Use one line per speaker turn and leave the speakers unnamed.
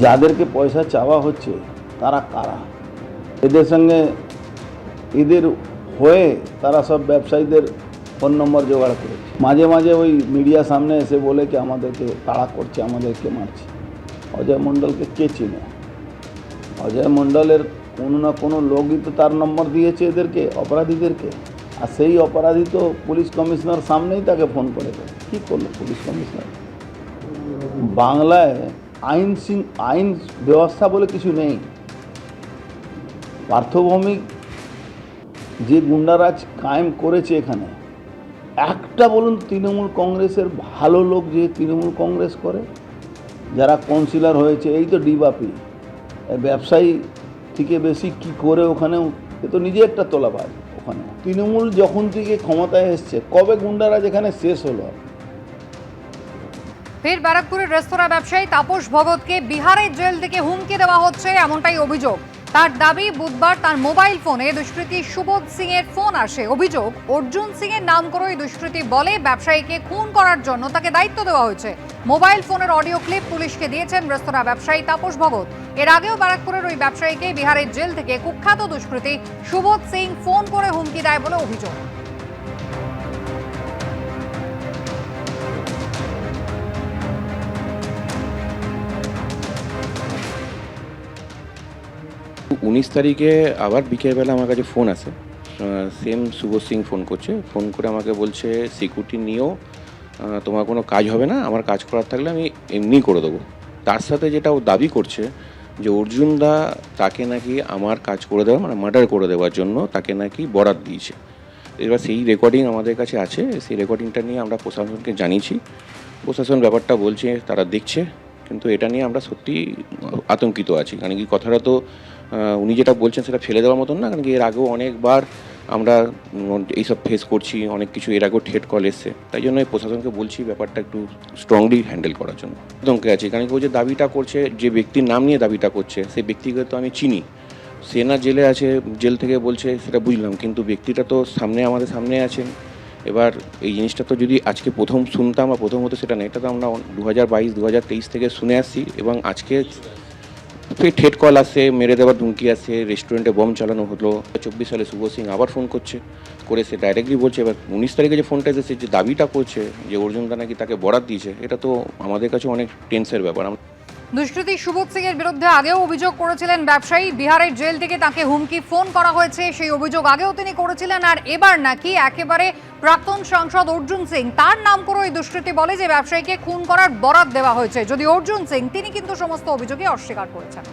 যাদেরকে পয়সা চাওয়া হচ্ছে, তারা কারা? এদের সঙ্গে এদের হয়ে তারা সব ব্যবসায়ীদের ফোন নম্বর জোগাড় করেছে। মাঝে মাঝে ওই মিডিয়া সামনে এসে বলে কি, আমাদেরকে তাড়া করছে, আমাদেরকে মারছে। অজয় মণ্ডলকে কে চিনে? অজয় মণ্ডলের কোনো না কোনো লোকই তো তার নম্বর দিয়েছে এদেরকে, অপরাধীদেরকে। আর সেই অপরাধী তো পুলিশ কমিশনার সামনেই তাকে ফোন করে দেয় কী করল পুলিশ কমিশনার? বাংলায় আইন আইন ব্যবস্থা বলে কিছু নেই। পার্থভৌমিক যে গুন্ডারাজ কায়েম করেছে এখানে, একটা বলুন তৃণমূল কংগ্রেসের ভালো লোক যে তৃণমূল কংগ্রেস করে, যারা কাউন্সিলর হয়েছে, এই তো ডিবাপি ব্যবসায়ী থেকে বেশি কি করে ওখানে এ তো নিজে একটা তোলাবাজ ওখানে তৃণমূল যখন থেকে ক্ষমতায় এসছে, কবে গুন্ডারাজ এখানে শেষ হলো?
ফের ব্যারাকপুরের রেস্তোরাঁ ব্যবসায়ী তাপস ভগতকে বিহারের জেল থেকে হুমকি দেওয়া হচ্ছে এমনটাই অভিযোগ। তার দাবি, বুধবার তার মোবাইল ফোনে দুষ্কৃতী সুবোধ সিং এর ফোন আসে। অভিযোগ, অর্জুন সিং এর নাম করে ওই দুষ্কৃতী বলে ব্যবসায়ীকে খুন করার জন্য তাকে দায়িত্ব দেওয়া হয়েছে। মোবাইল ফোনের অডিও ক্লিপ পুলিশকে দিয়েছেন রেস্তোরাঁ ব্যবসায়ী তাপস ভগত। এর আগেও ব্যারাকপুরের ওই ব্যবসায়ীকে বিহারের জেল থেকে কুখ্যাত দুষ্কৃতী সুবোধ সিং ফোন করে হুমকি দেয় বলে অভিযোগ।
উনিশ তারিখে আবার বিকেলবেলা আমার কাছে ফোন আসে। সেম শুভ সিং ফোন করছে। ফোন করে আমাকে বলছে সিকিউরিটি নিয়েও তোমার কোনো কাজ হবে না, আমার কাজ করার থাকলে আমি এমনি করে দেবো। তার সাথে যেটা ও দাবি করছে, যে অর্জুন দা তাকে নাকি আমার কাজ করে দেওয়া মানে মার্ডার করে দেওয়ার জন্য তাকে নাকি বরাত দিয়েছে। এবার সেই রেকর্ডিং আমাদের কাছে আছে। সেই রেকর্ডিংটা নিয়ে আমরা প্রশাসনকে জানিয়েছি। প্রশাসন ব্যাপারটা বলছে, তারা দেখছে, কিন্তু এটা নিয়ে আমরা সত্যি আতঙ্কিত আছি। কারণ কি, কথাটা তো উনি যেটা বলছেন সেটা ফেলে দেওয়ার মতন না, কারণ কি এর আগেও অনেকবার আমরা এইসব ফেস করছি, অনেক কিছু এর আগেও ঠেট কল এসছে। তাই জন্য প্রশাসনকে বলছি ব্যাপারটা একটু স্ট্রংলি হ্যান্ডেল করার জন্য। আতঙ্কে আছি, কারণ কি ও যে দাবিটা করছে, যে ব্যক্তির নাম নিয়ে দাবিটা করছে, সেই ব্যক্তিকে তো আমি চিনি। সে না জেলে আছে, জেল থেকে বলছে, সেটা বুঝলাম, কিন্তু ব্যক্তিটা তো সামনে আমাদের সামনে আছেন। এবার এই জিনিসটা তো যদি আজকে প্রথম শুনতাম বা প্রথম হতো সেটা না এটা তো আমরা দু হাজার বাইশ, দু হাজার তেইশ থেকে শুনে আসছি, এবং আজকে ঠেট কল আসে মেরে দেওয়ার ধুমকি আসে রেস্টুরেন্টে বম চালানো হলো। চব্বিশ সালে শুভ সিং আবার ফোন করছে, করে সে ডাইরেক্টলি বলছে, এবার উনিশ তারিখে যে ফোনটা এসেছে, যে দাবিটা করছে, যে অর্জুন দা নাকি তাকে বরাত দিয়েছে, এটা তো আমাদের কাছে অনেক টেন্সের ব্যাপার।
দুষ্কৃতী সুবোধ সিং এর বিরুদ্ধে আগেও অভিযোগ করেছিলেন ব্যবসায়ী। বিহারের জেল থেকে তাকে হুমকি ফোন করা হয়েছে। সেই অভিযোগ আগেও তিনি করেছিলেন আর এবার নাকি একেবারে প্রাক্তন সাংসদ অর্জুন সিং, তার নাম করে ওই দুষ্কৃতী বলে যে ব্যবসায়ীকে খুন করার বরাত দেওয়া হয়েছে। যদি অর্জুন সিং, তিনি কিন্তু সমস্ত অভিযোগই অস্বীকার করেছেন।